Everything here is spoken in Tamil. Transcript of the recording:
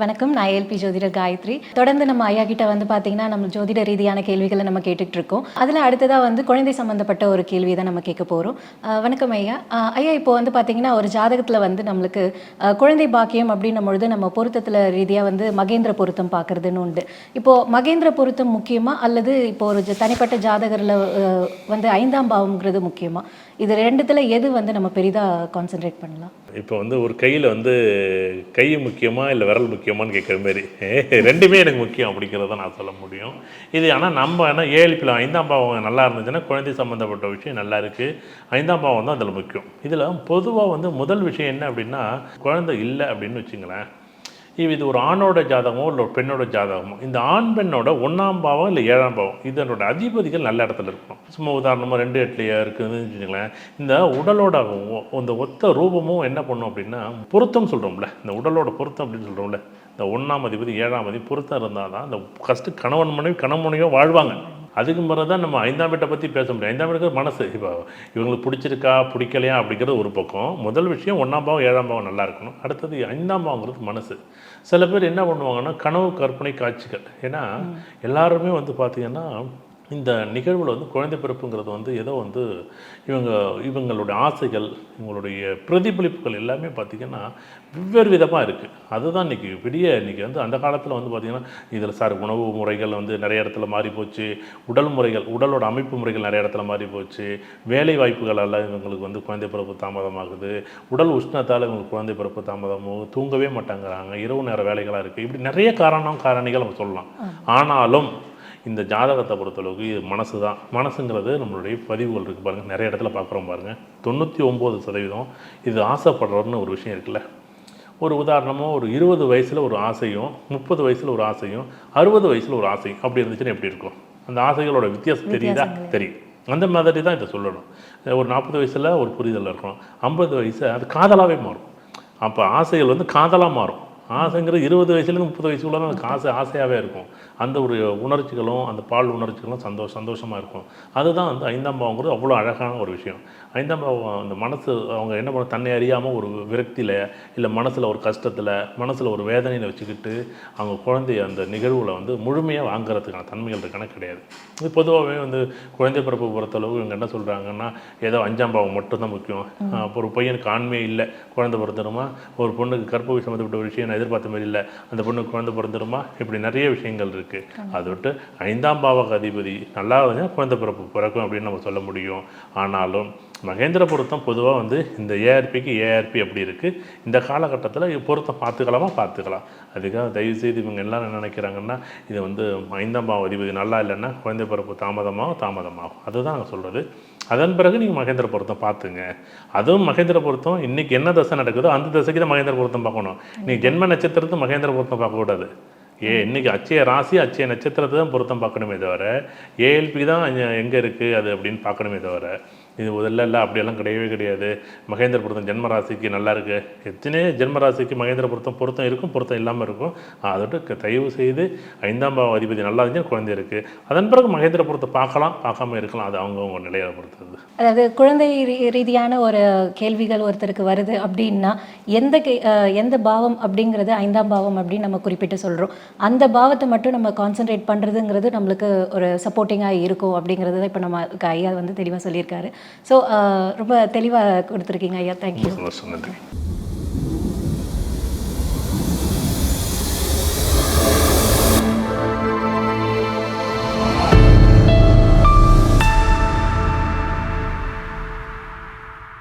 வணக்கம். நான் ஏஎல்பி ஜோதிடர் காயத்ரி. தொடர்ந்து நம்ம ஐயா கிட்ட வந்து பார்த்தீங்கன்னா நம்ம ஜோதிட ரீதியான கேள்விகளை நம்ம கேட்டுட்டு இருக்கோம் அதில் அடுத்ததாக வந்து குழந்தை சம்மந்தப்பட்ட ஒரு கேள்வி தான் நம்ம கேட்க போகிறோம் வணக்கம் ஐயா. ஐயா இப்போ வந்து பார்த்தீங்கன்னா ஒரு ஜாதகத்தில் வந்து நம்மளுக்கு குழந்தை பாக்கியம் அப்படின்னும் பொழுது நம்ம பொருத்தத்தில் ரீதியாக வந்து மகேந்திர பொருத்தம் பார்க்கறதுன்னு உண்டு. இப்போது மகேந்திர பொருத்தம் முக்கியமாக அல்லது இப்போ ஒரு தனிப்பட்ட ஜாதகரில் வந்து ஐந்தாம் பாவம்ங்கிறது முக்கியமாக இது ரெண்டுத்தில் எது வந்து நம்ம பெரிதாக கான்சென்ட்ரேட் பண்ணலாம்? இப்போ வந்து ஒரு கையில் வந்து கை முக்கியமாக இல்லை விரல் முக்கியமான்னு கேட்குற மாதிரி. ரெண்டுமே எனக்கு முக்கியம் அப்படிங்கிறத நான் சொல்ல முடியும். இது ஆனால் நம்ம என்ன ஏழு ஐந்தாம் பாவம் நல்லா இருந்துச்சுன்னா குழந்தை சம்மந்தப்பட்ட விஷயம் நல்லா இருக்குது ஐந்தாம் பாவம் தான் அதில் முக்கியம். இதில் பொதுவாக வந்து முதல் விஷயம் என்ன அப்படின்னா குழந்தை இல்லை அப்படின்னு வச்சுங்களேன். இது இது ஒரு ஆணோட ஜாதகமோ இல்லை ஒரு பெண்ணோட ஜாதகமோ. இந்த ஆண் பெண்ணோட ஒன்றாம் பாவம் இல்லை ஏழாம் பாவம் இதனோட அதிபதிகள் நல்ல இடத்துல இருக்கணும். சும்மா உதாரணமாக ரெண்டு எட்டுலையா இருக்குதுன்னு வச்சுக்கோங்களேன். இந்த உடலோட அந்த இந்த ஒத்த ரூபமும் என்ன பண்ணும் அப்படின்னா பொருத்தம் சொல்கிறோம்ல இந்த உடலோட பொருத்தம் அப்படின்னு சொல்கிறோம்ல இந்த ஒன்றாம் அதிபதி ஏழாம் அதிபதி பொருத்தம் இருந்தால் தான் இந்த ஃபஸ்ட்டு கணவன் மனைவி கணவன் மனைவியோ வாழ்வாங்க. அதுக்கு பிறகு தான் நம்ம ஐந்தாம் வீட்டை பற்றி பேச முடியும். ஐந்தாம் வீட்டுக்கு மனசு. இப்போ இவங்களுக்கு பிடிச்சிருக்கா பிடிக்கலையா அப்படிங்கிறது ஒரு பக்கம். முதல் விஷயம் ஒன்றாம் பாவம் ஏழாம் பாவம் நல்லா இருக்கணும். அடுத்தது ஐந்தாம் பாவங்கிறது மனசு. சில பேர் என்ன பண்ணுவாங்கன்னா கனவு கற்பனை காட்சிகள். ஏன்னா எல்லாருமே வந்து பார்த்திங்கன்னா இந்த நிகழ்வில் வந்து குழந்தை பிறப்புங்கிறது வந்து ஏதோ வந்து இவங்க இவங்களுடைய ஆசைகள் இவங்களுடைய பிரதிபலிப்புகள் எல்லாமே பார்த்திங்கன்னா வெவ்வேறு விதமாக இருக்குது அதுதான் இன்றைக்கி பெரிய இன்றைக்கி வந்து அந்த காலத்தில் வந்து பார்த்திங்கன்னா இதில் சார் உணவு முறைகள் வந்து நிறைய இடத்துல மாறி போச்சு. உடல் முறைகள் உடலோட அமைப்பு முறைகள் நிறைய இடத்துல மாறி போச்சு. வேலை வாய்ப்புகளால் இவங்களுக்கு வந்து குழந்தை பிறப்பு தாமதமாகுது. உடல் உஷ்ணத்தால் இவங்களுக்கு குழந்தை பிறப்பு தாமதமாகும் தூங்கவே மாட்டாங்கிறாங்க. இரவு நேர வேலைகளாக இருக்குது இப்படி நிறைய காரணம் காரணிகள் நம்ம சொல்லலாம். ஆனாலும் இந்த ஜாதகத்தை பொறுத்தளவுக்கு இது மனசு தான் மனசுங்கிறது நம்மளுடைய பதிவுகள் இருக்குது பாருங்கள் நிறைய இடத்துல பார்க்குறோம் பாருங்கள் தொண்ணூற்றி ஒம்பது சதவீதம் இது ஆசைப்படுறோன்னு ஒரு விஷயம் இருக்குல்ல. ஒரு உதாரணமாக ஒரு இருபது வயசில் ஒரு ஆசையும் முப்பது வயசில் ஒரு ஆசையும் அறுபது வயசில் ஒரு ஆசையும் அப்படி இருந்துச்சுன்னா எப்படி இருக்கும்? அந்த ஆசைகளோட வித்தியாசம் தெரியுதா? தெரியும். அந்த மாதிரி தான் இதை சொல்லணும். ஒரு நாற்பது வயசில் ஒரு புரிதல் இருக்கணும். ஐம்பது வயசு அது காதலாகவே மாறும். அப்போ ஆசைகள் வந்து காதலாக மாறும். ஆசைங்கிறது இருபது வயசுலேருந்து முப்பது வயசுக்குள்ள தான் அதுக்கு ஆசை ஆசையாகவே இருக்கும். அந்த ஒரு உணர்ச்சிகளும் அந்த பால் உணர்ச்சிகளும் சந்தோஷ சந்தோஷமாக இருக்கும். அதுதான் வந்து ஐந்தாம் பாவங்கிறது அவ்வளோ அழகான ஒரு விஷயம். ஐந்தாம் பாவம் அந்த மனசு அவங்க என்ன பண்ண தன்னை அறியாமல் ஒரு விரக்தியில் இல்லை மனசில் ஒரு கஷ்டத்தில் மனசில் ஒரு வேதனையில் வச்சுக்கிட்டு அவங்க குழந்தைய அந்த நிகழ்வில் வந்து முழுமையாக வாங்குறதுக்கான தன்மைகள் இருக்கான கிடையாது. இது பொதுவாகவே வந்து குழந்தை பிறப்பு பொறுத்தளவு இவங்க என்ன சொல்கிறாங்கன்னா ஏதோ அஞ்சாம் பாவம் மட்டும்தான் முக்கியம். அப்போ ஒரு பையனுக்கு ஆண்மையே இல்லை குழந்தை பிறந்துருமா? ஒரு பொண்ணுக்கு கற்பு சம்மந்தப்பட்ட ஒரு விஷயம் எதிர்பார்த்த மாதிரி இல்லை. அந்த பொண்ணுக்கு குழந்தை பிறந்துருமா இப்படி நிறைய விஷயங்கள் இருக்குது அதை விட்டு ஐந்தாம் பாவக அதிபதி நல்லா இருந்தால் குழந்தை பிறப்பு பிறக்கும் அப்படின்னு நம்ம சொல்ல முடியும். ஆனாலும் மகேந்திர பொருத்தம் பொதுவாக வந்து இந்த ஏஆர்பிக்கு ஏஆர்பி அப்படி இருக்குது இந்த காலகட்டத்தில் பொருத்தம் பார்த்துக்கலாமா? பார்த்துக்கலாம். அதுக்காக தயவுசெய்து இவங்க எல்லாரும் என்ன நினைக்கிறாங்கன்னா இது வந்து ஐந்தாம் பாவ அதிபதி நல்லா இல்லைன்னா குழந்தை பிறப்பு தாமதமாகும் தாமதமாகும். அதுதான் நாங்கள் சொல்கிறது அதன் பிறகு நீங்கள் மகேந்திர பொருத்தம் பார்த்துங்க. அதுவும் மகேந்திர பொருத்தம் இன்றைக்கி என்ன தசை நடக்குதோ அந்த தசைக்கு தான் மகேந்திர பொருத்தம் பார்க்கணும். நீங்கள் ஜென்ம நட்சத்திரத்து மகேந்திர பொருத்தம் பார்க்கக்கூடாது ஏ இன்றைக்கி அச்சய ராசி அச்சய நட்சத்திரத்தை தான் பொருத்தம் பார்க்கணுமே தவிர ஏஎல்பி தான் எங்கே இருக்குது அது அப்படின்னு பார்க்கணுமே தவிர இது முதல்ல இல்லை அப்படியெல்லாம் கிடையவே கிடையாது. மகேந்திர பொருத்தம் ஜென்ம ராசிக்கு நல்லா இருக்குது எத்தனையோ ஜென்ம ராசிக்கு மகேந்திர பொருத்தம் பொருத்தம் இருக்கும் பொருத்தம் இல்லாமல் இருக்கும். அதோட தயவு செய்து ஐந்தாம் பாவ அதிபதி நல்லா இருந்துச்சு குழந்தை இருக்குது அதன் பிறகு மகேந்திர பொருத்தம் பார்க்கலாம் பார்க்காம இருக்கலாம். அது அவங்கவுங்க நிலையை பொறுத்தது. அதாவது குழந்தை ரீதியான ஒரு கேள்விகள் ஒருத்தருக்கு வருது அப்படின்னா எந்த கே- எந்த பாவம் அப்படிங்கிறது ஐந்தாம் பாவம் அப்படின்னு நம்ம குறிப்பிட்டு சொல்கிறோம் அந்த பாவத்தை மட்டும் நம்ம கான்சென்ட்ரேட் பண்ணுறதுங்கிறது நம்மளுக்கு ஒரு சப்போர்ட்டிங்காக இருக்கும் அப்படிங்கிறது தான் இப்போ நம்ம ஐயா வந்து தெளிவாக சொல்லியிருக்காரு. ஸோ ரொம்ப தெளிவாக கொடுத்துருக்கீங்க ஐயா. தேங்க்யூ நன்றி.